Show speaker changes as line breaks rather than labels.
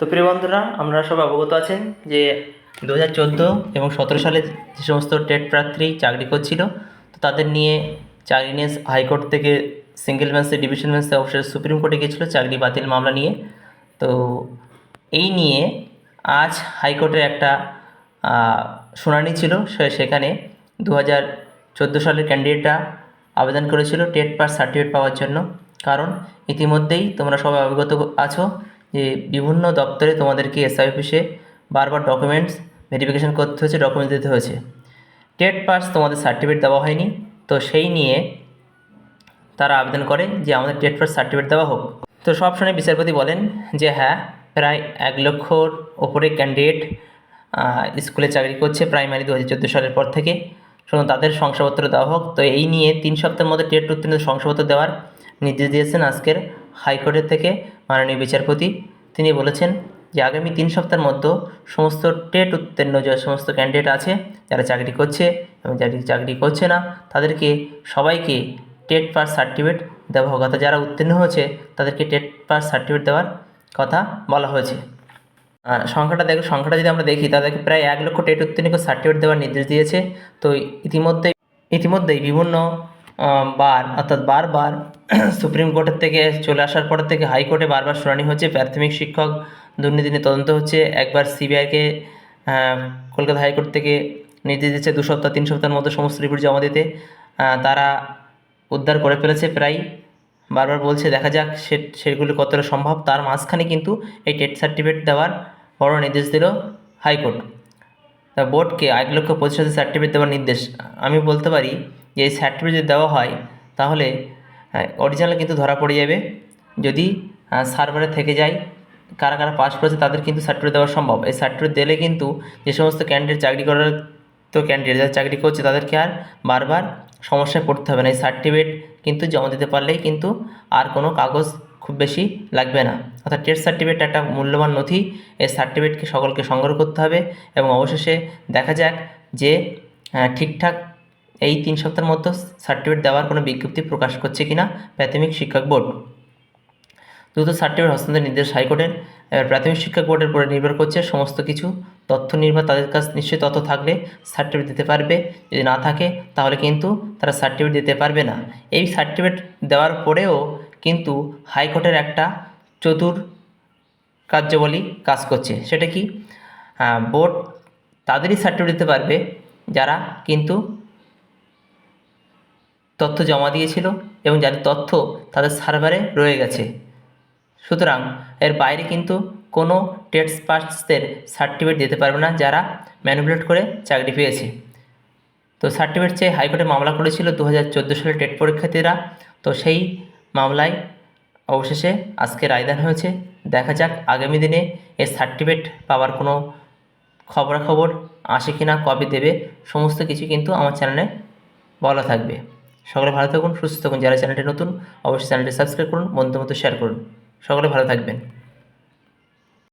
তো প্রিয় বন্ধুরা আপনারা সব অবগত আছেন যে দু হাজার চোদ্দ এবং সতেরো সালে যে সমস্ত টেট প্রার্থী চাকরি করছিল, তো তাদের নিয়ে চাকরি নিয়ে হাইকোর্ট থেকে সিঙ্গেল বেঞ্চে, ডিভিশন বেঞ্চে অবশ্যই সুপ্রিম কোর্টে গিয়েছিল চাকরি বাতিল মামলা নিয়ে। তো এই নিয়ে আজ হাইকোর্টের একটা শুনানি ছিল। সেখানে দু হাজার চোদ্দ সালের ক্যান্ডিডেটরা আবেদন করেছিল টেট পাস সার্টিফিকেট পাওয়ার জন্য। কারণ ইতিমধ্যেই তোমরা সবাই অবগত আছো যে বিভিন্ন দপ্তরে তোমাদেরকে এসআই অফিসে বারবার ডকুমেন্টস ভেরিফিকেশন করতে হয়েছে ডকুমেন্টস দিতে হয়েছে। টেট পাস তোমাদের সার্টিফিকেট দেওয়া হয়নি। তো সেই নিয়ে তারা আবেদন করে যে আমাদের টেট পাস সার্টিফিকেট দেওয়া হোক। তো সব শুনে বিচারপতি বলেন যে হ্যাঁ প্রায় এক লক্ষর ওপরে ক্যান্ডিডেট স্কুলে চাকরি করছে প্রাইমারি দু হাজার চোদ্দ সালের পর থেকে। শুধু তাদের শংসাপত্র দেওয়া হোক। তো এই নিয়ে তিন সপ্তাহের মধ্যে টেট উত্তীর্ণ শংসাপত্র দেওয়ার নির্দেশ দিয়েছেন আজকের হাইকোর্টের থেকে। মাননীয় বিচারপতি, তিনি বলেছেন যে আগামী তিন সপ্তাহের মধ্যে সমস্ত টেট উত্তীর্ণ যে সমস্ত ক্যান্ডিডেট আছে, যারা চাকরি করছে এবং যারা চাকরি করছে না, তাদেরকে সবাইকে টেট পাস সার্টিফিকেট দেওয়া হোক। অর্থাৎ যারা উত্তীর্ণ হয়েছে, তাদেরকে টেট পাস সার্টিফিকেট দেওয়ার কথা বলা হয়েছে। সংখ্যাটা দেখো, সংখ্যাটা যদি আমরা দেখি তাদেরকে প্রায় এক লক্ষ টেট উত্তীর্ণকে সার্টিফিকেট দেওয়ার নির্দেশ দিয়েছে। তো ইতিমধ্যে ইতিমধ্যেই বিভিন্ন বার, অর্থাৎ বারবার সুপ্রিম কোর্টের থেকে চলে আসার পর থেকে হাইকোর্টে বারবার শুনানি হচ্ছে। প্রাথমিক শিক্ষক দুর্নীতি নিয়ে তদন্ত হচ্ছে। একবার সিবিআইকে কলকাতা হাইকোর্ট থেকে নির্দেশ দিচ্ছে দু সপ্তাহ, তিন সপ্তাহের মধ্যে সমস্ত রিপোর্ট জমা দিতে। তারা উদ্ধার করে ফেলেছে প্রায়। বারবার বলছে, দেখা যাক সে, সেগুলি কতটা সম্ভব। তার মাঝখানে কিন্তু এই টেট সার্টিফিকেট দেওয়ার বড় নির্দেশ দিল হাইকোর্ট। তা বোর্ডকে এক লক্ষ পঁচিশ হাজার সার্টিফিকেট দেওয়ার নির্দেশ। আমি বলতে পারি এই সার্টিফিকেট যদি দেওয়া হয়, তাহলে অরিজিনাল কিন্তু ধরা পড়ে যাবে। যদি সার্ভারে থেকে যায়, কারা কারা পাস করেছে তাদের কিন্তু সার্টিফিকেট দেওয়া সম্ভব। এই সার্টিফিকেট দিলে কিন্তু যে সমস্ত ক্যান্ডিডেট চাকরি করার তো ক্যান্ডিডেট যারা চাকরি করছে তাদেরকে আর বারবার সমস্যায় পড়তে হবে না। এই সার্টিফিকেট কিন্তু জমা দিতে পারলেই কিন্তু আর কোনো কাগজ খুব বেশি লাগবে না। অর্থাৎ টেস্ট সার্টিফিকেট একটা মূল্যবান নথি, এই সার্টিফিকেটকে সকলকে সংগ্রহ করতে হবে এবং অবশেষে দেখা যাক যে ঠিকঠাক এই তিন সপ্তাহের মধ্যে সার্টিফিকেট দেওয়ার কোনো বিজ্ঞপ্তি প্রকাশ করছে কিনা প্রাথমিক শিক্ষক বোর্ড? দ্রুত সার্টিফিকেট হস্তান্তর নির্দেশ হাইকোর্টের। প্রাথমিক শিক্ষা বোর্ডের উপরে নির্ভর করছে সমস্ত কিছু। তথ্য নির্ভর, তাদের কাছে নিশ্চয়ই তথ্য থাকলে সার্টিফিকেট দিতে পারবে। যদি না থাকে, তাহলে কিন্তু তারা সার্টিফিকেট দিতে পারবে না। এই সার্টিফিকেট দেওয়ার পরেও কিন্তু হাইকোর্টের একটা চতুর কার্যবলী কাজ করছে। সেটা কি? বোর্ড তাদেরই সার্টিফিকেট দিতে পারবে, যারা কিন্তু তথ্য জমা দিয়েছিল এবং যাদের তথ্য তাদের সার্ভারে রয়ে গেছে। সুতরাং এর বাইরে কিন্তু কোনো টেস্ট পাসদের সার্টিফিকেট দিতে পারবে না যারা ম্যানিপুলেট করে চাকরি পেয়েছে। তো সার্টিফিকেট চেয়ে হাইকোর্টে মামলা করেছিল দু হাজার সালের টেট পরীক্ষার্থীরা। তো সেই মামলায় অবশেষে আজকে রায়দান হয়েছে। দেখা যাক আগামী দিনে এর সার্টিফিকেট পাওয়ার কোনো খবরাখবর আসে কি না কবে দেবে, সমস্ত কিছু কিন্তু আমার চ্যানেলে বলা থাকবে। সকলে ভালো থাকুন, সুস্থ থাকুন। যারা চ্যানেলটি নতুন, অবশ্যই চ্যানেলটি সাবস্ক্রাইব করুন বন্ধু মতো শেয়ার করুন। সকলে ভালো থাকবেন।